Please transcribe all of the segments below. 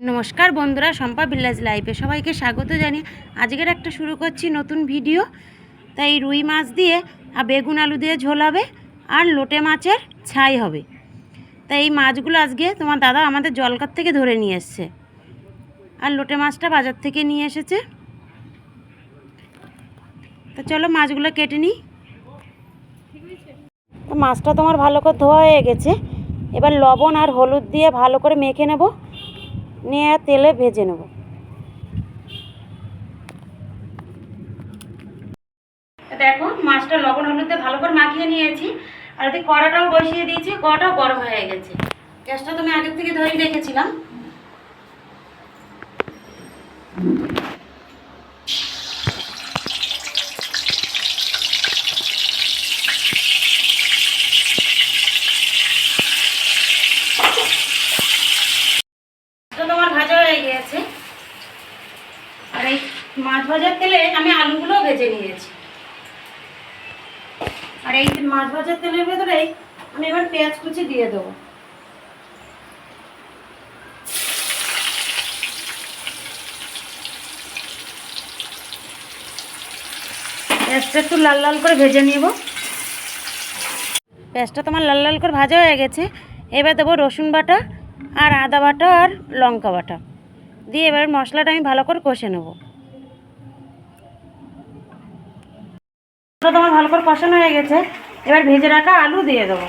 নমস্কার বন্ধুরা, শম্পা ভিলেজ লাইফে সবাইকে স্বাগত জানিয়ে আজকের একটা শুরু করছি নতুন ভিডিও। তাই রুই মাছ দিয়ে আর বেগুন আলু দিয়ে ঝোল হবে আর লোটে মাছের ছাই হবে। তাই এই মাছগুলো আজকে তোমার দাদা আমাদের জলকার থেকে ধরে নিয়ে এসছে। আর লোটে মাছটা বাজার থেকে নিয়ে এসেছে। তা চলো মাছগুলো কেটে নিই। মাছটা তোমার ভালো করে ধোয়া হয়ে গেছে। এবার লবণ আর হলুদ দিয়ে ভালো করে মেখে নেব। নিয়ে তেলে ভেজে নেব। দেখো, মাছটা লবণ হলুদে ভালো করে মাখিয়ে নিয়েছি। আর এদিকে কড়াটাও বসিয়ে দিয়েছি, কড়াটাও গরম হয়ে গেছে। গ্যাসটা তো আমি আগের থেকে ধরে রেখেছিলাম তো তোমার ভাজা হয়ে গিয়েছে আর এই মাছ ভাজার তেলে আমি আলুগুলো ভেজে নিয়েছি। আর এই মাছ ভাজার তেলের ভেতরে আমি এবার পেঁয়াজ কুচি দিয়ে দেবো। পেঁয়াজটা একটু লাল লাল করে ভেজে নিব। পেঁয়াজটা তোমার লাল লাল করে ভাজা হয়ে গেছে। এবার দেবো রসুন বাটা আর আদা বাটা আর লঙ্কা বাটা। দিয়ে এবার মশলাটা আমি ভালো করে কষে নেব। তোমার ভালো করে কষানো হয়ে গেছে। এবার ভেজে রাখা আলু দিয়ে দেবো।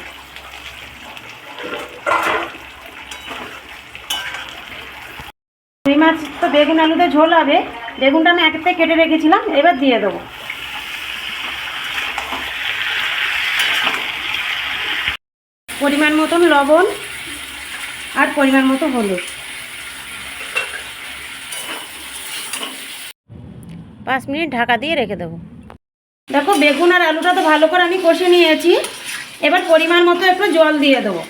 রুই মাছ তো বেগুন, আলুতে ঝোল হবে। বেগুনটা আমি এক থেকে কেটে রেখেছিলাম, এবার দিয়ে দেবো। পরিমাণ মতন লবণ আর পরিমাণ মতো হলুদ। পাঁচ মিনিট ঢাকা দিয়ে রেখে দেবো। দেখো, বেগুন আর আলুটা তো ভালো করে আমি কষে নিয়েছি। এবার পরিমাণ মতো একটু জল দিয়ে দেবো।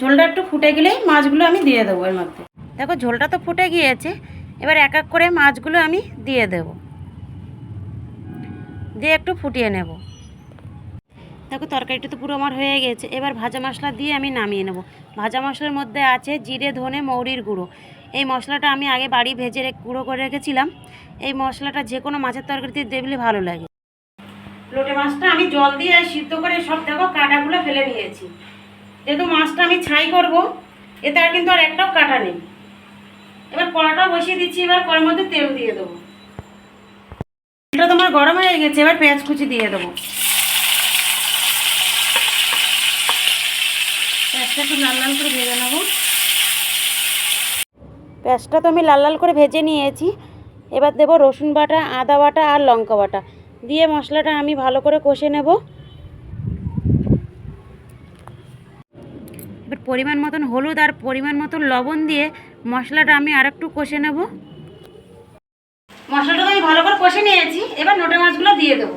ঝোলটা একটু ফুটে গেলেই মাছগুলো আমি দিয়ে দেবো এর মধ্যে। দেখো, ঝোলটা তো ফুটে গিয়েছে। এবার এক এক করে মাছগুলো আমি দিয়ে দেব। দিয়ে একটু ফুটিয়ে নেব। দেখো তরকারিটা তো পুরো আমার হয়ে গেছে। এবার ভাজা মশলা দিয়ে আমি নামিয়ে নেব। ভাজা মশলার মধ্যে আছে জিরে, ধনে, মৌরির গুঁড়ো। এই মশলাটা আমি আগে বাড়ি ভেজে গুঁড়ো করে রেখেছিলাম। এই মশলাটা যে কোনো মাছের তরকারিতে দেবলে ভালো লাগে। লোটে মাছটা আমি জল দিয়ে সিদ্ধ করে সব দেখো কাঁটাগুলো ফেলে নিয়েছি। যেহেতু মাছটা আমি ছাই করব, এতে আর কিন্তু আর একটাও কাটা নেই। এবার কড়াটা বসিয়ে দিচ্ছি, এবার কড়ার মধ্যে তেল দিয়ে দেবো। এটা তোমার গরম হয়ে গেছে, এবার পেঁয়াজ কুচি দিয়ে দেবো। পেঁয়াজটা একটু লাল লাল করে ভেজে নেব। পেঁয়াজটা তো আমি লাল লাল করে ভেজে নিয়েছি। এবার দেবো রসুন বাটা, আদা বাটা আর লঙ্কা বাটা। দিয়ে মশলাটা আমি ভালো করে কষে নেব। এবার পরিমাণ মতন হলুদ আর পরিমাণ মতন লবণ দিয়ে মশলাটা আমি আর একটু কষে নেব। মশলাটা তো আমি ভালো করে কষে নিয়েছি। এবার নোটে মাছগুলো দিয়ে দেবো।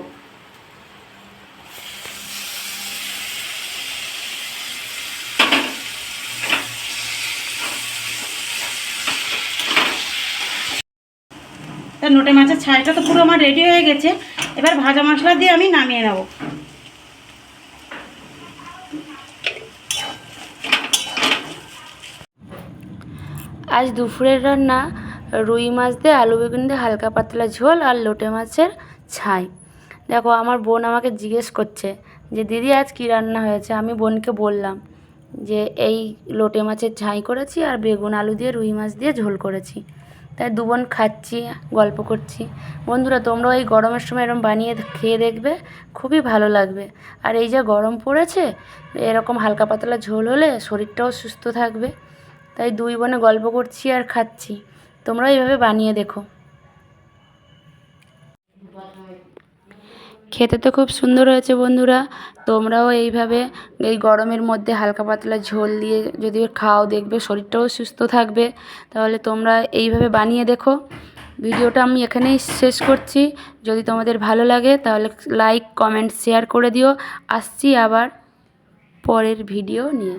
তা নোটে মাছের ছাইটা তো পুরো আমার রেডি হয়ে গেছে। এবার ভাজা মশলা দিয়ে আমি নামিয়ে নেব। আজ দুপুরের রান্না, রুই মাছ দিয়ে আলু বেগুন দিয়ে হালকা পাতলা ঝোল আর লোটে মাছের ছাই। দেখো, আমার বোন আমাকে জিজ্ঞেস করছে যে, দিদি, আজ কী রান্না হয়েছে? আমি বোনকে বললাম যে, এই লোটে মাছের ছাই করেছি আর বেগুন, আলু দিয়ে রুই মাছ দিয়ে ঝোল করেছি। তাই দু বোন খাচ্ছি, গল্প করছি। বন্ধুরা, তোমরাও এই গরমের সময় এরকম বানিয়ে খেয়ে দেখবে, খুবই ভালো লাগবে। আর এই যে গরম পড়েছে, এরকম হালকা পাতলা ঝোল হলে শরীরটাও সুস্থ থাকবে। তাই দুই বোনে গল্প করছি আর খাচ্ছি। তোমরাও এইভাবে বানিয়ে দেখো। খেতে তো খুব সুন্দর হয়েছে বন্ধুরা। তোমরাও এইভাবে এই গরমের মধ্যে হালকা পাতলা ঝোল দিয়ে যদি খাও, দেখবে শরীরটাও সুস্থ থাকবে। তাহলে তোমরা এইভাবে বানিয়ে দেখো। ভিডিওটা আমি এখানেই শেষ করছি। যদি তোমাদের ভালো লাগে, তাহলে লাইক, কমেন্ট, শেয়ার করে দিও। আসছি আবার পরের ভিডিও নিয়ে।